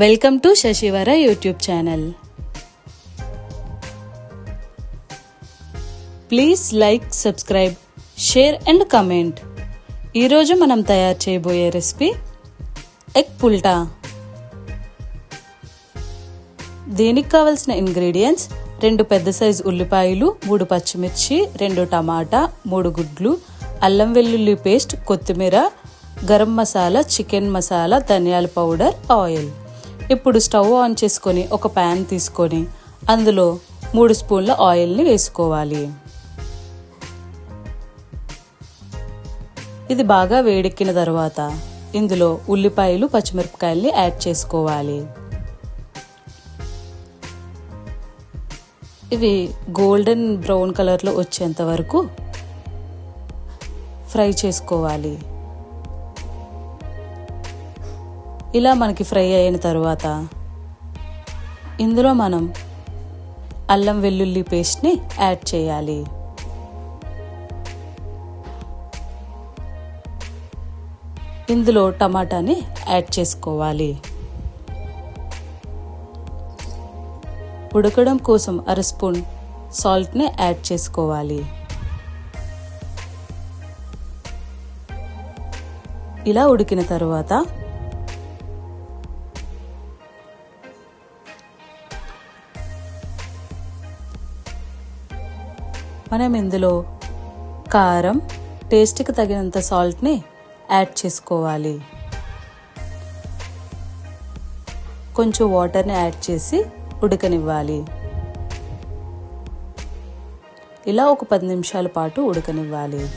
Welcome to Shashivara YouTube channel. Please like subscribe share and comment. ఈరోజు మనం తయారు చేయబోయే రెసిపీ ఎగ్ పుల్టా. దీనికి కావలసిన ఇంగ్రీడియంట్స్ రెండు పెద్ద సైజు ఉల్లిపాయలు మూడు పచ్చిమిర్చి రెండు టమాటా మూడు గుడ్లు అల్లం వెల్లుల్లి పేస్ట్ కొత్తిమీర గరం మసాలా చికెన్ మసాలా ధనియాల పౌడర్ ఆయిల్. ఇప్పుడు స్టవ్ ఆన్ చేసుకొని ఒక ప్యాన్ తీసుకొని అందులో మూడు స్పూన్ల ఆయిల్ని వేసుకోవాలి. ఇది బాగా వేడెక్కిన తర్వాత ఇందులో ఉల్లిపాయలు పచ్చిమిరపకాయల్ని యాడ్ చేసుకోవాలి. ఇవి గోల్డెన్ బ్రౌన్ కలర్లో వచ్చేంత వరకు ఫ్రై చేసుకోవాలి. ఇలా మనకి ఫ్రై అయిన తర్వాత ఇందులో మనం అల్లం వెల్లుల్లి పేస్ట్ని యాడ్ చేయాలి. ఇందులో టమాటాని యాడ్ చేసుకోవాలి. ఉడకడం కోసం అర స్పూన్ సాల్ట్ని యాడ్ చేసుకోవాలి. ఇలా ఉడికిన తర్వాత మనం ఇందులో కారం టేస్ట్కి తగినంత సాల్ట్ని యాడ్ చేసుకోవాలి. కొంచెం వాటర్ని యాడ్ చేసి ఉడకనివ్వాలి. ఇలా ఒక పది నిమిషాల పాటు ఉడకనివ్వాలి.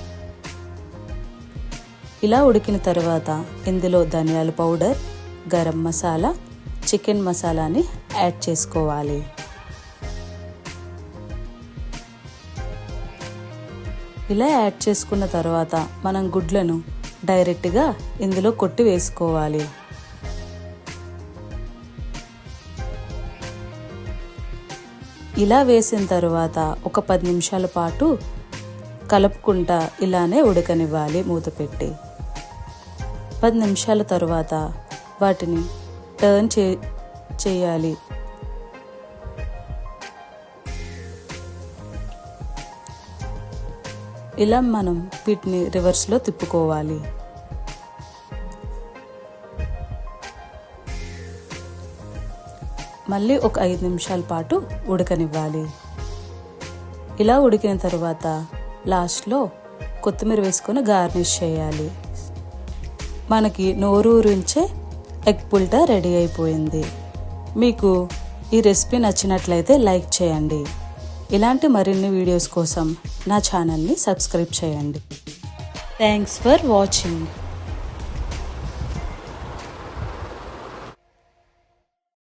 ఇలా ఉడికిన తర్వాత ఇందులో ధనియాల పౌడర్ గరం మసాలా చికెన్ మసాలాని యాడ్ చేసుకోవాలి. ఇలా యాడ్ చేసుకున్న తర్వాత మనం గుడ్లను డైరెక్ట్గా ఇందులో కొట్టి వేసుకోవాలి. ఇలా వేసిన తర్వాత ఒక పది నిమిషాల పాటు కలుపుకుంటా ఇలానే ఉడకనివ్వాలి మూత పెట్టి. పది నిమిషాల తర్వాత వాటిని టర్న్ చే చేయాలి. ఇలా మనం వీటిని రివర్స్లో తిప్పుకోవాలి. మళ్ళీ ఒక ఐదు నిమిషాల పాటు ఉడకనివ్వాలి. ఇలా ఉడికిన తర్వాత లాస్ట్లో కొత్తిమీర వేసుకొని గార్నిష్ చేయాలి. మనకి నోరూరించే ఎగ్ పుల్టా రెడీ అయిపోయింది. మీకు ఈ రెసిపీ నచ్చినట్లయితే లైక్ చేయండి. ఇలాంటి మరిన్ని వీడియోస్ కోసం నా ఛానల్ని సబ్స్క్రైబ్ చేయండి. Thanks for watching